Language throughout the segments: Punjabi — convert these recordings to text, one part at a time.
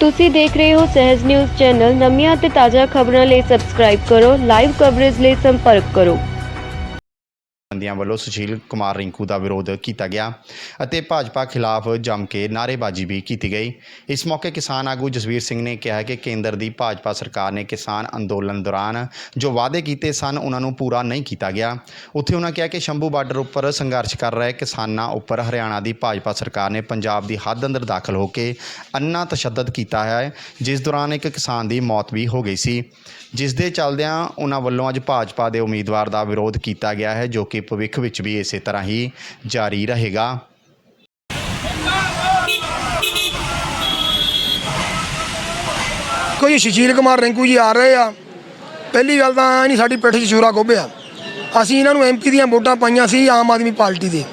ਤੁਸੀਂ ਦੇਖ ਰਹੇ ਹੋ ਸਹਿਜ ਨਿਊਜ਼ ਚੈਨਲ। ਨਵੀਆਂ ਅਤੇ ਤਾਜ਼ਾ ਖਬਰਾਂ ਲਈ ਸਬਸਕ੍ਰਾਈਬ ਕਰੋ ਲਾਈਵ ਕਵਰੇਜ ਲਈ ਸੰਪਰਕ ਕਰੋ। ਬੰਦੀਆਂ ਵੱਲੋਂ ਸੁਸ਼ੀਲ ਕੁਮਾਰ ਰਿੰਕੂ ਦਾ ਵਿਰੋਧ ਕੀਤਾ ਗਿਆ ਅਤੇ ਭਾਜਪਾ ਖਿਲਾਫ ਜੰਮ ਕੇ ਨਾਅਰੇਬਾਜ਼ੀ ਵੀ ਕੀਤੀ ਗਈ। ਇਸ ਮੌਕੇ ਕਿਸਾਨ ਆਗੂ ਜਸਵੀਰ ਸਿੰਘ ਨੇ ਕਿਹਾ ਕਿ ਕੇਂਦਰ ਦੀ ਭਾਜਪਾ ਸਰਕਾਰ ਨੇ ਕਿਸਾਨ ਅੰਦੋਲਨ ਦੌਰਾਨ ਜੋ ਵਾਅਦੇ ਕੀਤੇ ਸਨ, ਉਹਨਾਂ ਨੂੰ ਪੂਰਾ ਨਹੀਂ ਕੀਤਾ ਗਿਆ। ਉੱਥੇ ਉਹਨਾਂ ਕਿਹਾ ਕਿ ਸ਼ੰਭੂ ਬਾਰਡਰ ਉੱਪਰ ਸੰਘਰਸ਼ ਕਰ ਰਹੇ ਕਿਸਾਨਾਂ ਉੱਪਰ ਹਰਿਆਣਾ ਦੀ ਭਾਜਪਾ ਸਰਕਾਰ ਨੇ ਪੰਜਾਬ ਦੀ ਹੱਦ ਅੰਦਰ ਦਾਖਲ ਹੋ ਕੇ ਅੰਨਾ ਤਸ਼ੱਦਦ ਕੀਤਾ ਹੈ, ਜਿਸ ਦੌਰਾਨ ਇੱਕ ਕਿਸਾਨ ਦੀ ਮੌਤ ਵੀ ਹੋ ਗਈ ਸੀ। ਜਿਸ ਦੇ ਚੱਲਦਿਆਂ ਉਹਨਾਂ ਵੱਲੋਂ ਅੱਜ ਭਾਜਪਾ ਦੇ ਉਮੀਦਵਾਰ ਦਾ ਵਿਰੋਧ ਕੀਤਾ ਗਿਆ ਹੈ, ਜੋ ਕਿ ਭਵਿੱਖ ਵਿੱਚ ਵੀ ਇਸੇ ਤਰ੍ਹਾਂ ਹੀ ਜਾਰੀ ਰਹੇਗਾ। ਦੇਖੋ ਜੀ ਸੁਸ਼ੀਲ ਕੁਮਾਰ ਰਿੰਕੂ ਜੀ ਆ ਰਹੇ ਆ। ਪਹਿਲੀ ਗੱਲ ਤਾਂ ਇਹ ਨਹੀਂ ਸਾਡੀ ਪਿੱਠ 'ਚ ਛੁਰਾ ਗੋਭਿਆ ਅਸੀਂ ਇਹਨਾਂ ਨੂੰ ਐਮਪੀ ਦੀਆਂ ਵੋਟਾਂ ਪਾਈਆਂ ਸੀ ਆਮ ਆਦਮੀ ਪਾਰਟੀ ਦੇ।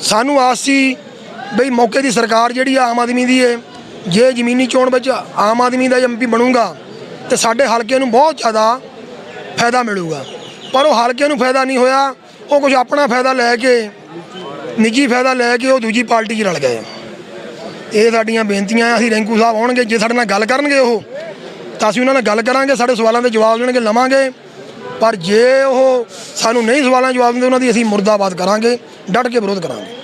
ਸਾਨੂੰ ਆਸ ਸੀ ਬਈ ਮੌਕੇ ਦੀ ਸਰਕਾਰ ਜਿਹੜੀ ਆਮ ਆਦਮੀ ਦੀ ਏ, ਜੇ ਜ਼ਮੀਨੀ ਚੋਣ ਵਿੱਚ ਆਮ ਆਦਮੀ ਦਾ ਐਮਪੀ ਬਣੂਗਾ, ਤੇ ਸਾਡੇ ਹਲਕੇ ਨੂੰ ਬਹੁਤ ਜ਼ਿਆਦਾ ਫਾਇਦਾ ਮਿਲੂਗਾ। ਪਰ ਉਹ ਹਲਕੇ ਨੂੰ ਫਾਇਦਾ ਨਹੀਂ ਹੋਇਆ ਉਹ ਕੁਝ ਆਪਣਾ ਫਾਇਦਾ ਲੈ ਕੇ, ਨਿੱਜੀ ਫਾਇਦਾ ਲੈ ਕੇ ਉਹ ਦੂਜੀ ਪਾਰਟੀ 'ਚ ਰਲ ਗਏ ਆ। ਇਹ ਸਾਡੀਆਂ ਬੇਨਤੀਆਂ ਆ, ਅਸੀਂ ਰਿੰਕੂ ਸਾਹਿਬ ਆਉਣਗੇ, ਜੇ ਸਾਡੇ ਨਾਲ ਗੱਲ ਕਰਨਗੇ ਉਹ, ਤਾਂ ਅਸੀਂ ਉਹਨਾਂ ਨਾਲ ਗੱਲ ਕਰਾਂਗੇ, ਸਾਡੇ ਸਵਾਲਾਂ ਦੇ ਜਵਾਬ ਦੇਣਗੇ, ਲਵਾਂਗੇ। ਪਰ ਜੇ ਉਹ ਸਾਨੂੰ ਨਹੀਂ ਸਵਾਲਾਂ ਜਵਾਬ ਦਿੰਦੇ, ਉਹਨਾਂ ਦੀ ਅਸੀਂ ਮੁਰਦਾਬਾਦ ਕਰਾਂਗੇ, ਡਟ ਕੇ ਵਿਰੋਧ ਕਰਾਂਗੇ।